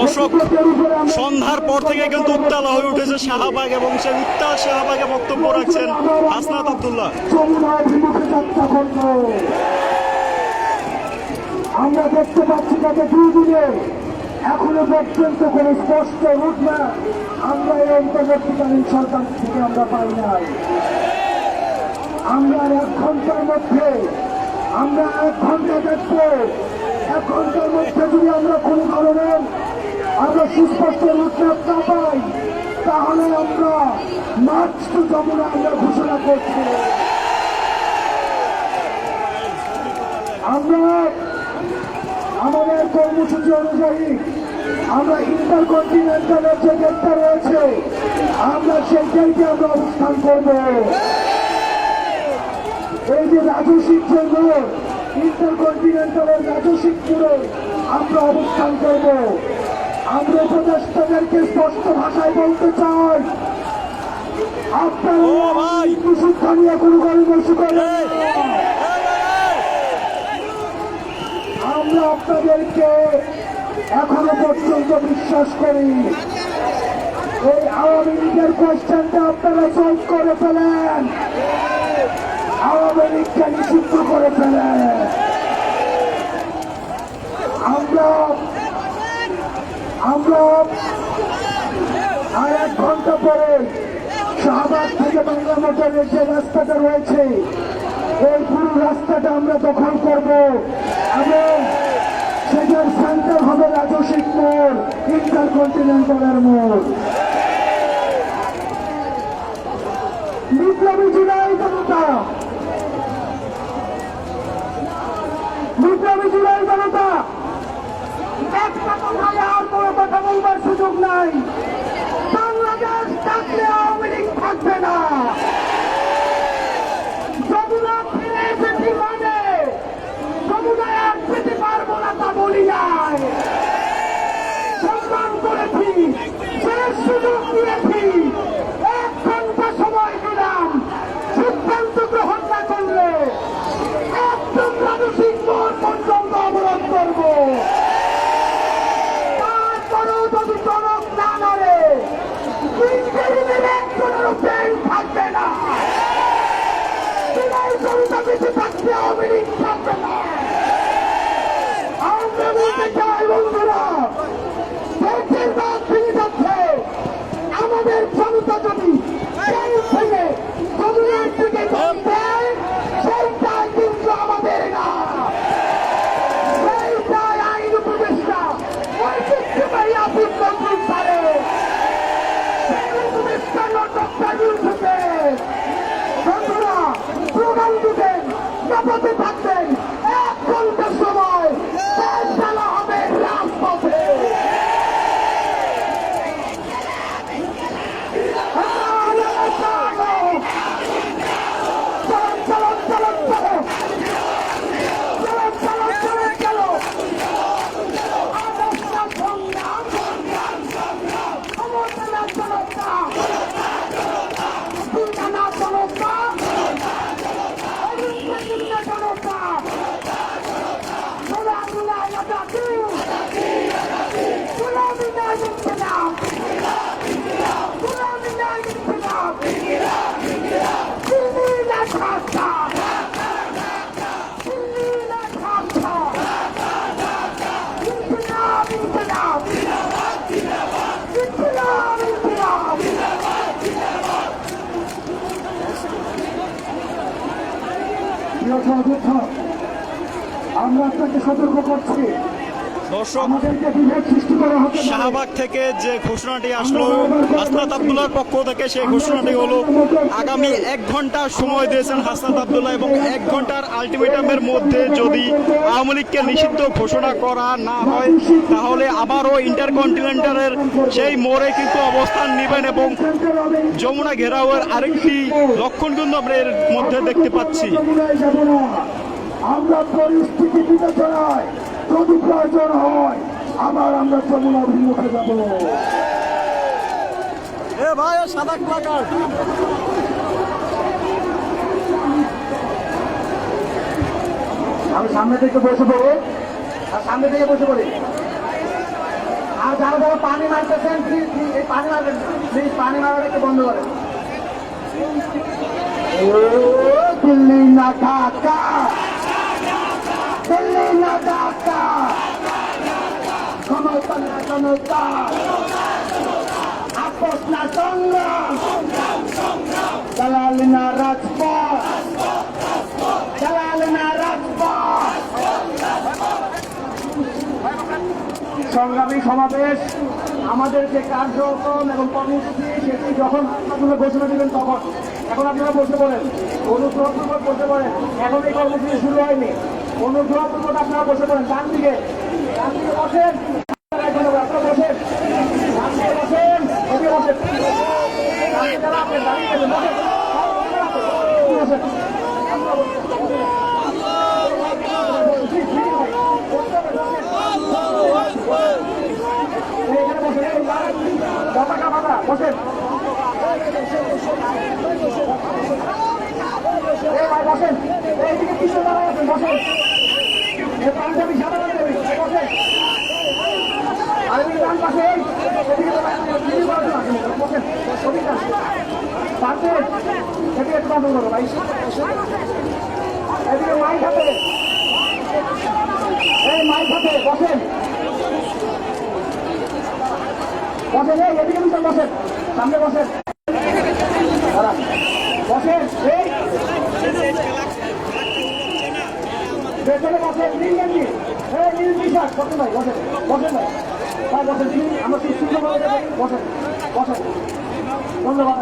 দর্শক, সন্ধ্যার পর থেকে কিন্তু উত্তাল হয়ে উঠেছে শাহবাগ এবং সেই উত্তাল শাহবাগে বক্তব্য রাখছেন হাসনাত আব্দুল্লাহ। আমরা দেখতে পাচ্ছি গত দুই দিনে এখনও পর্যন্ত কোন স্পষ্ট রুটম্যাপ আমরা এই অন্তর্বর্তীকালীন সরকার থেকে আমরা পাই নাই। আমরা এক ঘণ্টার মধ্যে, আমরা এক ঘণ্টা দেখব। এক ঘণ্টার মধ্যে যদি আমরা কোন ধরনের আমরা সুস্পষ্ট রুটম্যাপ না পাই, তাহলে আমরা মার্চ টু যমুনা আমরা ঘোষণা করছি। আমরা আমাদের কর্মসূচি অনুযায়ী আমরা ইন্টার কন্টিনেন্টালের যে গেটটা রয়েছে, আমরা সেই গেটে আমরা অবস্থান করব। এই যে রাজস্বিক যে মোড় ইন্টার কন্টিনেন্টালের রাজস্বিক মোড়ে আমরা অবস্থান করব। আমরা উপদেষ্টাদেরকে স্পষ্ট ভাষায় বলতে চাই। আপনারা! শিক্ষা নিয়ে কোনো করেন আমরা আপনাদেরকে এখনও পর্যন্ত বিশ্বাস করি। এই আওয়ামী লীগের কোয়েশ্চেনটা আপনারা সলভ করে ফেলেন। আওয়ামী লীগকে নিষিদ্ধ করে ফেলেন। আমরা আমরা আর এক ঘণ্টা পরে শাহবাগ থেকে বাংলা মোটরের যে রাস্তাটা রয়েছে, এই পুরো রাস্তাটা আমরা দখল করব। এবং সেটার সেন্টার হবে রাজস্বিক মোড় ইন্টার কন্টিনেন্টালের মোড়। বিপ্লবী জুলাই জনতা। বিপ্লবী জুলাই জনতা একটা কথা আর কোনো কথা বলবার সুযোগ নাই। বাংলাদেশ থাকলে আওয়ামী লীগ থাকবে না। মানে পারব না তা সম্মান করেছি শেষ সুযোগ দিয়েছি। আমরা আপনাকে সতর্ক করছি। দর্শক। শাহবাগ থেকে যে ঘোষণাটি আসলো হাসনাত আব্দুল্লাহর পক্ষ থেকে সেই ঘোষণাটি হলো আগামী এক ঘণ্টা সময় দিয়েছেন হাসনাত আব্দুল্লাহ এবং এক ঘণ্টার আলটিমেটামের মধ্যে যদি আওয়ামী লীগকে নিষিদ্ধ ঘোষণা করা না হয় তাহলে আবারও ইন্টারকন্টিনেন্টালের সেই মোড়ে কিন্তু অবস্থান নেবেন এবং যমুনা ঘেরাওয়ের আরেকটি লক্ষণ কিন্তু আমরা এর মধ্যে দেখতে পাচ্ছি। আমরা পরিস্থিতি বিবেচনায় যদি প্রয়োজন হয় আবার আমরা যমুনা অভিমুখে যাব। এ ভাই সাদা প্লাকার্ড আমি সামনে থেকে বসে পড়ব আর সামনে থেকে বসে পড়ি। আর যারা যারা পানি মারতেছেন প্লিজ এই পানি মারবেন প্লিজ পানি মারাটা একটু বন্ধ করেন। ও দিল্লি না ঢাকা। সংগ্রামী সমাবেশ আমাদের যে কার্যক্রম এবং কর্মসূচি সেটি যখন আপনারা ঘোষণা দিবেন তখন। এখন আপনারা বসে পড়েন অনুগ্রহপূর্বক বসে পড়েন। এখন এই কর্মসূচি শুরু হয়নি। অনুগ্রহপূর্বক আপনারা বসে পড়েন ডান দিকে ডান দিকে বসেন। বসেন এই ভাই বসেন এইদিকে কিশোর দাঁড়ায় আছেন বসেন এই পাঞ্জাবি সাদা বসেন আর ডান পাশে এই এদিকে মাইক হাতে এই মাইক হাতে বসেন বসেন এই এদিকে পিছনে বসেন সামনে বসেন। বসেন এই পেছনে বসেন নীল গেঞ্জি এই নীল টি শার্ট বসেন ভাই বসেন বসেন ভাই আমাকে সুন্দরভাবে ধন্যবাদ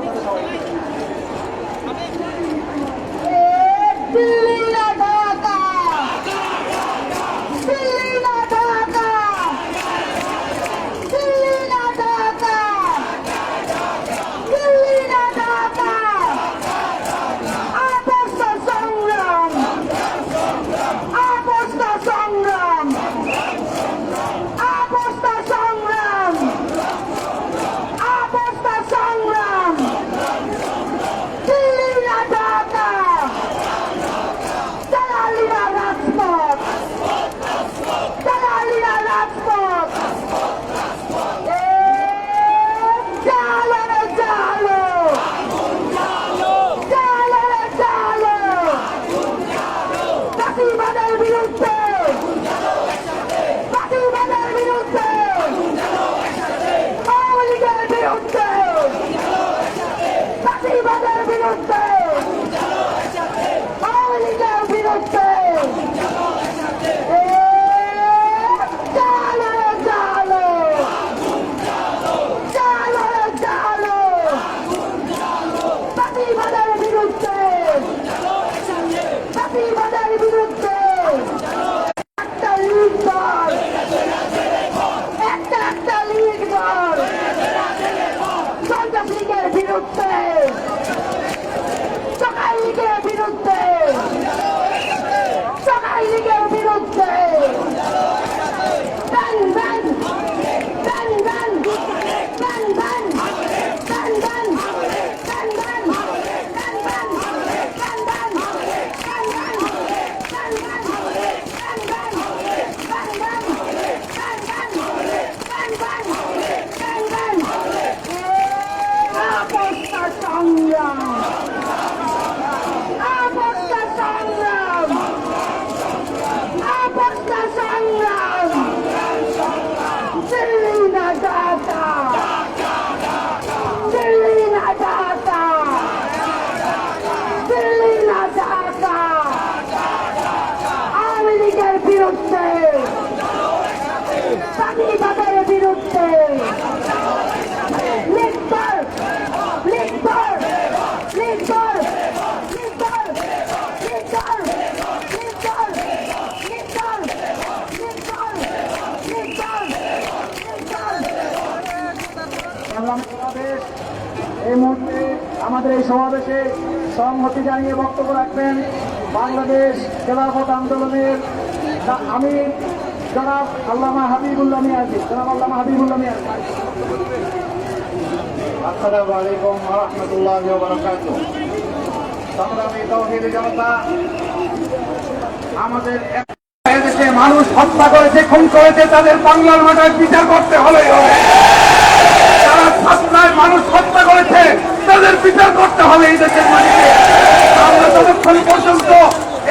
আমাদের এই সমাবেশে সংহতি জানিয়ে বক্তব্য রাখবেন বাংলাদেশ খেলাফত আন্দোলনের আমি জনাব আল্লামা হাবিবুল্লাহ মিয়াজি। জনাব আল্লামা হাবিবুল্লাহ মিয়াজি। আসসালামু আলাইকুম রহমতুল্লাহ বারাকাত সংগ্রামী তৌহিদ জনতা, আমাদের যে মানুষ হত্যা করেছে, খুন করেছে, তাদের বাংলার মাঠের বিচার করতে হলেই হবে। যারা মানুষ হত্যা করেছে তাদের বিচার করতে হবে এই দেশের মাটিতে। আমরা ততক্ষণ পর্যন্ত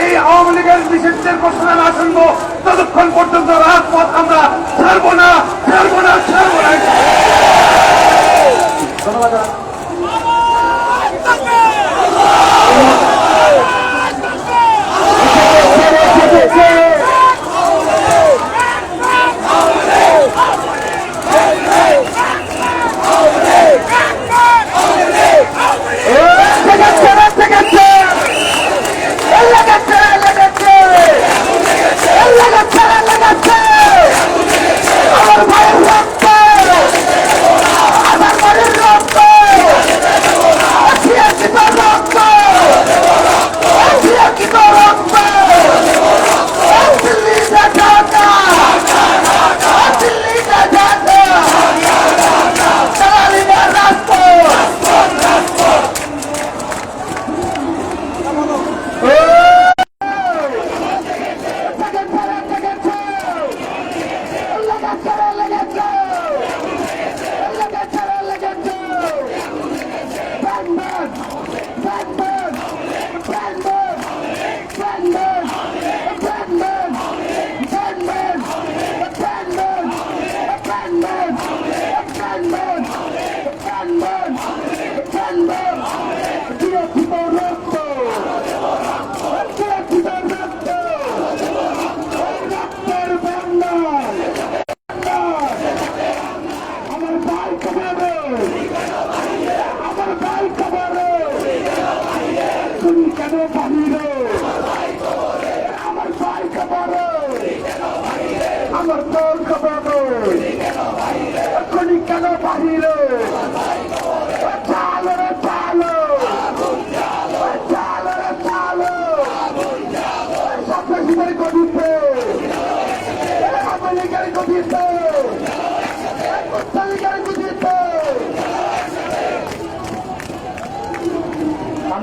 এই আওয়ামী লীগের বিশেষদের ঘোষণা না শুনব, ততক্ষণ পর্যন্ত রাজপথ আমরা ছাড়বো না ছাড়বো না ছাড়বো না। ধন্যবাদ।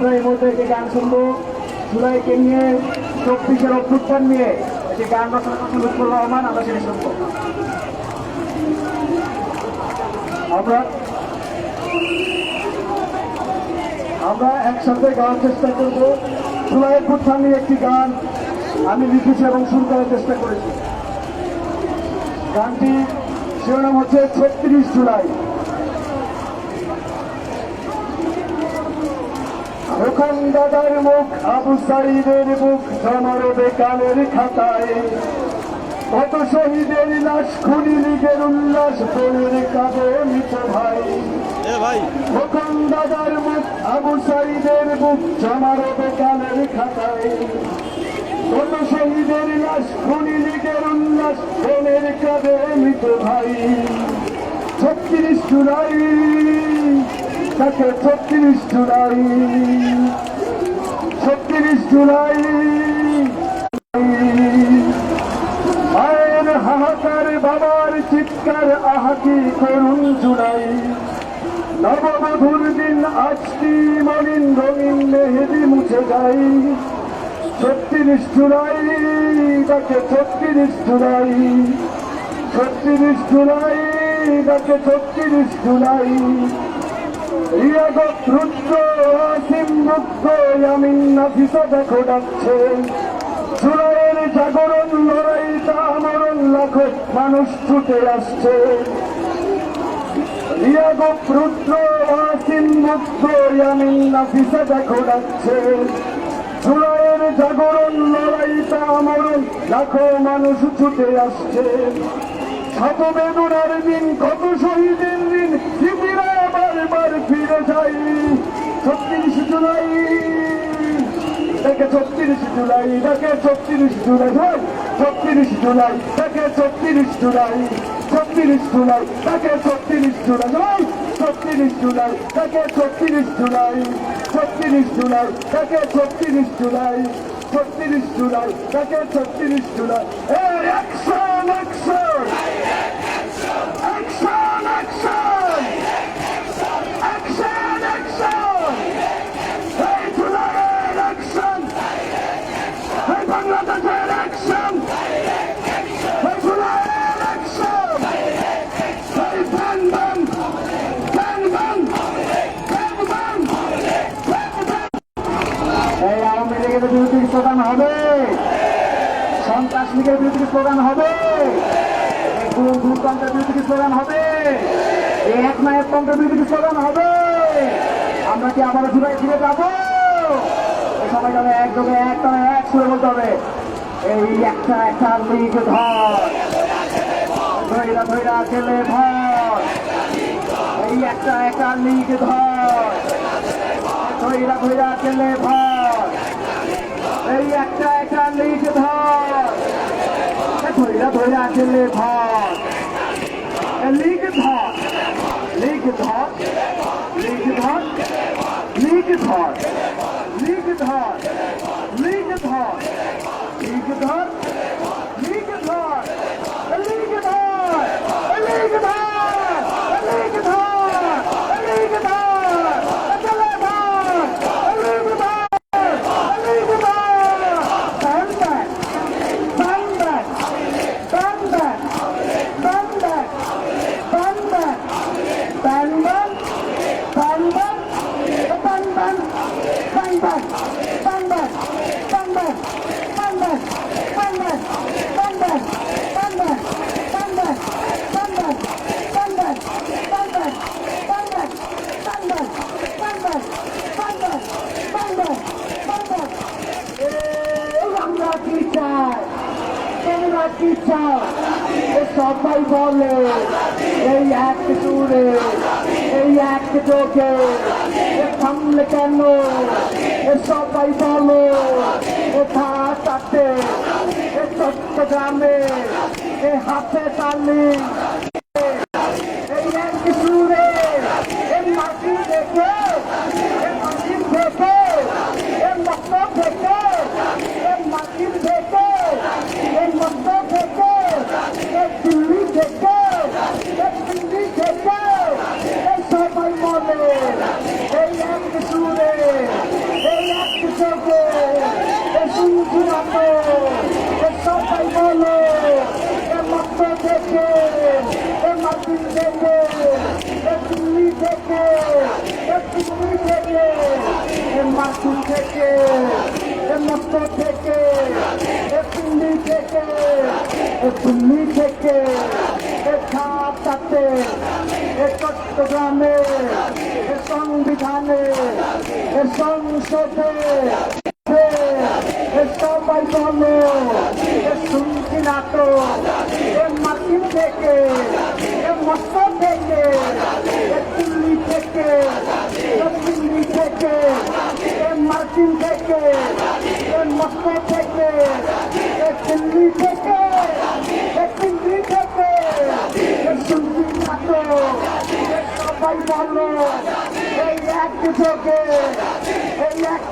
আমরা এই মুহূর্তে একটি গান শুনব। জুলাইকে নিয়ে চব্বিশের অভ্যুত্থান নিয়ে একটি গান রচনা করছেন রহমান, আমরা সেটা শুনব। আমরা আমরা একসাথে গাওয়ার চেষ্টা করব। জুলাই অভ্যুত্থান নিয়ে একটি গান আমি লিখেছি এবং শুরু করার চেষ্টা করেছি। গানটি শিরোনাম হচ্ছে ছত্রিশ জুলাই। ওখান দাদার মুখ আবু সাইদের মুখ জমারবে কালের খাতায়। কত শহীদের লাশ খুনি লীগের উল্লাস বলের কাঁদে মৃত ভাই। ওখান দাদার মুখ আবু সাইদের মুখ জমারবে কালের খাতায়। কত শহীদের লাশ খুনি লীগের উল্লাস বলের কাঁদে মৃত ভাই। ছত্রিশ জুলাই তাকে ছত্রিশ জুলাই ছত্রিশ জুলাই মায়ের হাহাকার, বাবার চিৎকার, আহাকি করুন জুলাই। নববধুর দিন আজটি মলিন রঙিন মেহেদি মুছে যাই। ছত্রিশ জুলাই তাকে ছত্রিশ জুলাই ছত্রিশ জুলাই তাকে ছত্রিশ জুলাই রিয়াগত রুদ্র আসিম মুক্ত ইয়ামিন নাফিসা দেখো জাগরণ লড়াইটা আমরণ লাখো মানুষ ছুটে আসছে। রিয়াগত রুদ্র আসিম মুক্ত ইয়ামিন নাফিসা দেখো ডাকছে। জুলাইয়ের জাগরণ লড়াইটা আমরণ লাখো মানুষ ছুটে আসছে। শত বেদনার দিন, কত শহীদের দিন বারবার ফিরে যাই ছত্রিশ জুলাই দেখে ছত্রিশ জুলাই দেখে ছত্রিশ জুলাই ভাই ছত্রিশ জুলাই দেখে ছত্রিশ জুলাই ছত্রিশ জুলাই দেখে ছত্রিশ জুলাই ভাই ছত্রিশ জুলাই দেখে ছত্রিশ জুলাই ছত্রিশ জুলাই দেখে ছত্রিশ জুলাই ছত্রিশ জুলাই দেখে ছত্রিশ জুলাই একশন একশন স্লোগান হবে। সন্ত্রাস লীগের বিরুদ্ধে স্লোগান হবে। ভূতন্ত্রের বিরুদ্ধে স্লোগান হবে। এই এক নায়ক তন্ত্রের বিরুদ্ধে স্লোগান হবে। আমরা কি আবার ফিরে ফিরে যাব? সবাই যাবে একযোগে এক এক সুরে বলতে হবে। এই একটা একটা লিগ ধর ধৈরা ধৈরা ছেলে ধর এই একটা একটা লিগ ধর ধৈরা ধৈরা ছেলে ধর এই একটা একান্নিক ধর। ধরিয়া ধরে আসলে ধর। লিগ ধর। লিগ ধর। লিগ ধর। লিগ ধর। লিগ ধর। লিগ ধর। লিগ ধর। থামলে কেন এ সবাই বলো এ থাকাতে এ চট্টগ্রামে এ হাতে তালি এই এক সুরে এ মাটি দেখে এ মাটি দেখে এ মত দেখে এ মাটি দেখে এ মত দেখে এ দিল্লি দেখে এ দিল্লি দেখে এই সবাই বলে এই এক সুরে এই এক চোখে এ শুনছি রাতে এ সবাই বলে এ মত দেখে এ মাটি দেখে এ দিল্লি দেখে এ দিল্লি দেখে এ মাটি থেকে এ মত থেকে এ দিল্লি থেকে এ দিল্লি থেকে এ ঢাকাতে এ চট্টগ্রামে এ সংবিধানে এ সংসদে এ সবাই বলো এ শুনছি না তো এ মাটি থেকে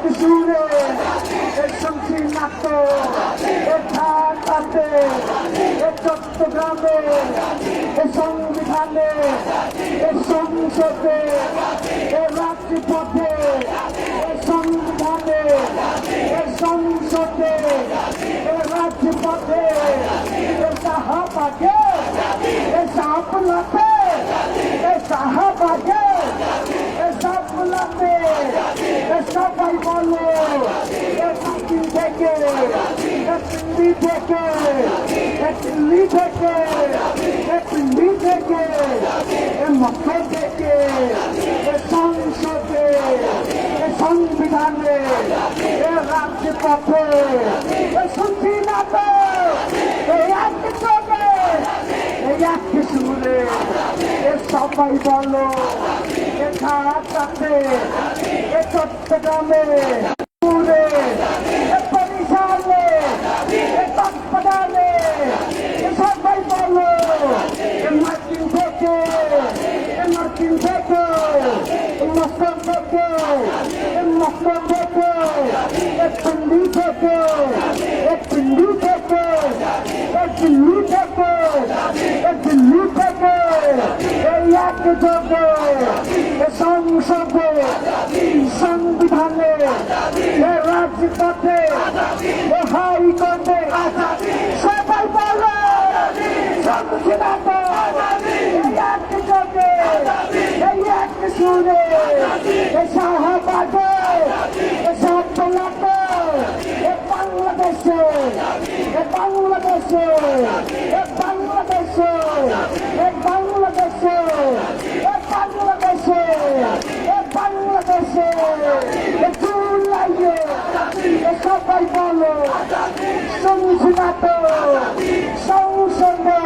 Dure, একজন চিহ্নাক্ত এঠার পাশে এ চট্টগ্রামে এ সংবিধানে এ সংসদে এ রাজপথে এ সংবিধানে এ সংসদে এ রাজপথে এ সাহাবাগে এ সাহাবাগে এ সাহাবাগে সবাই বলো। মাটি থেকে দিল্লি থেকে দিল্লি থেকে দিল্লি থেকে মক্কা থেকে সংসদে সংবিধানে, এ রাজপথে, এ শুনছি না তো এই এক চোখে এই এক এ সবাই বলো এ ঢাকাতে এ চট্টগ্রামে সুরে এ বরিশালে এ এ সবাই বলো এ মার্কিন থেকে এ মার্কিন থেকে এ মস্কো থেকে এ মস্কো থেকে এ দিল্লি থেকে এ দিল্লি থেকে এ দিল্লি থেকে জন্য সংসদে সংবিধানে রাজপথে হাইকোর্টে সবাই বলো সংবিধানে সুরে শাহবাগে সাতলাতে বাংলাদেশে বাংলাদেশে বাংলাদেশে সংসিদাত সংসদে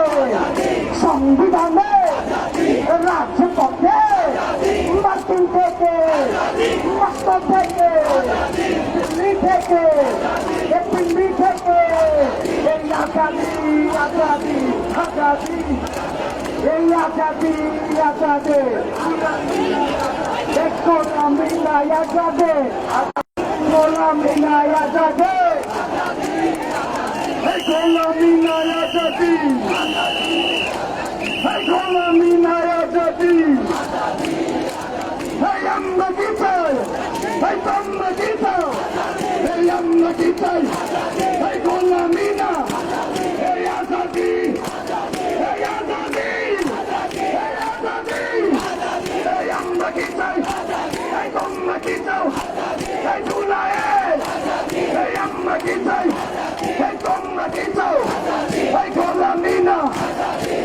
সংবিধানে, রাজপথে, মাটি থেকে মাত্র থেকে দিল্লি থেকে দিল্লি থেকে, এই আজাদি আজাদি আজাদি, এই আজাদি, আজাদে। দেখো না মিলায়া যাবে গোলাম মিলায়া যাবে গোলামি আজাদি এই গোলামি আজাদি এই আমরা কি চাই তোমরা কি চাও এই আমরা কি চাই এই গোলামি না। এই আজাদি এই আজাদি এই আজাদি, এই আমরা কি চাই এই তোমরা কি চাও এই দুলায় এই আমরা কি চাই এই তোমরা কি চাও এই গোলামি না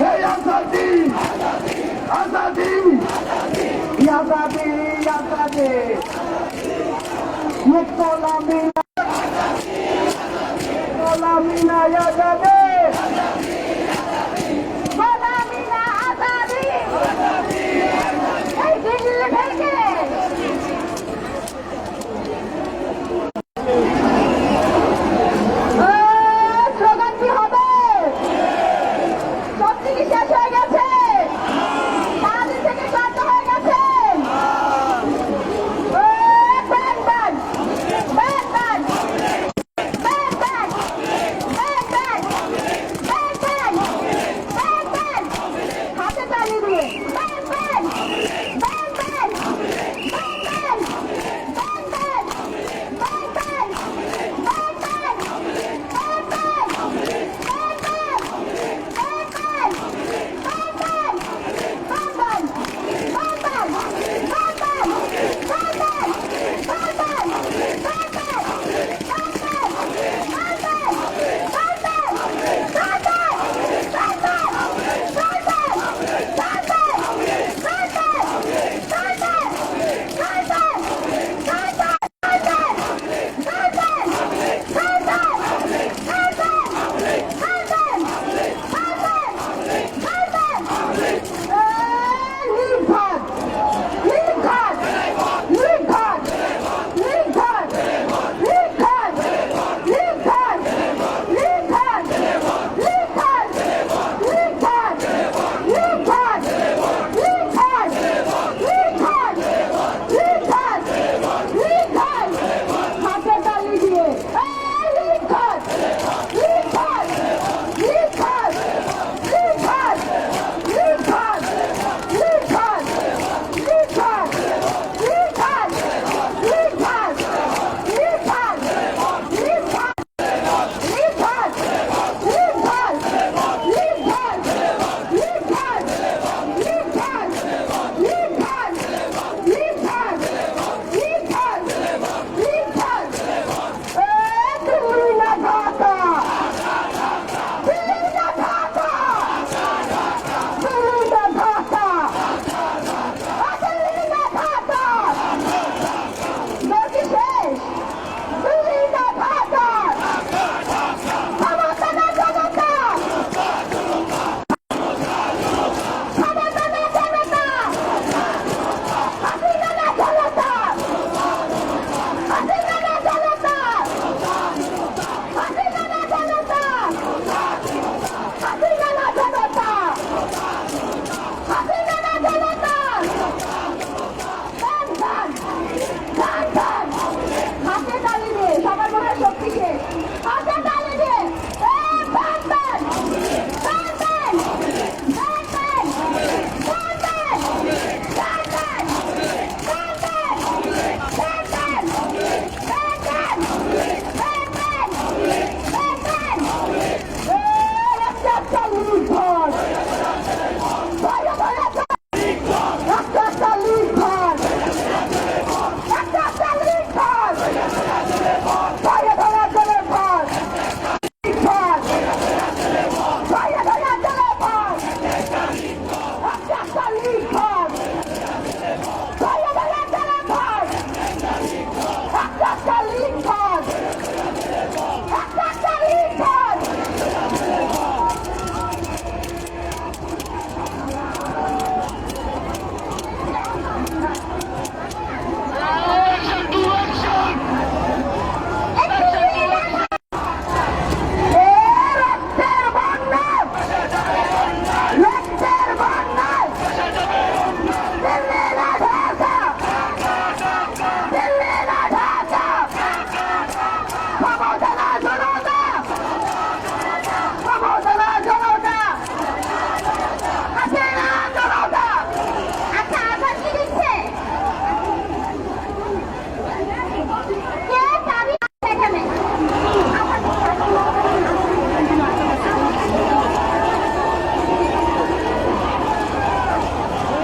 এই আজাদি আজাদি আজাদি আজাদি। গোলামি গোলামি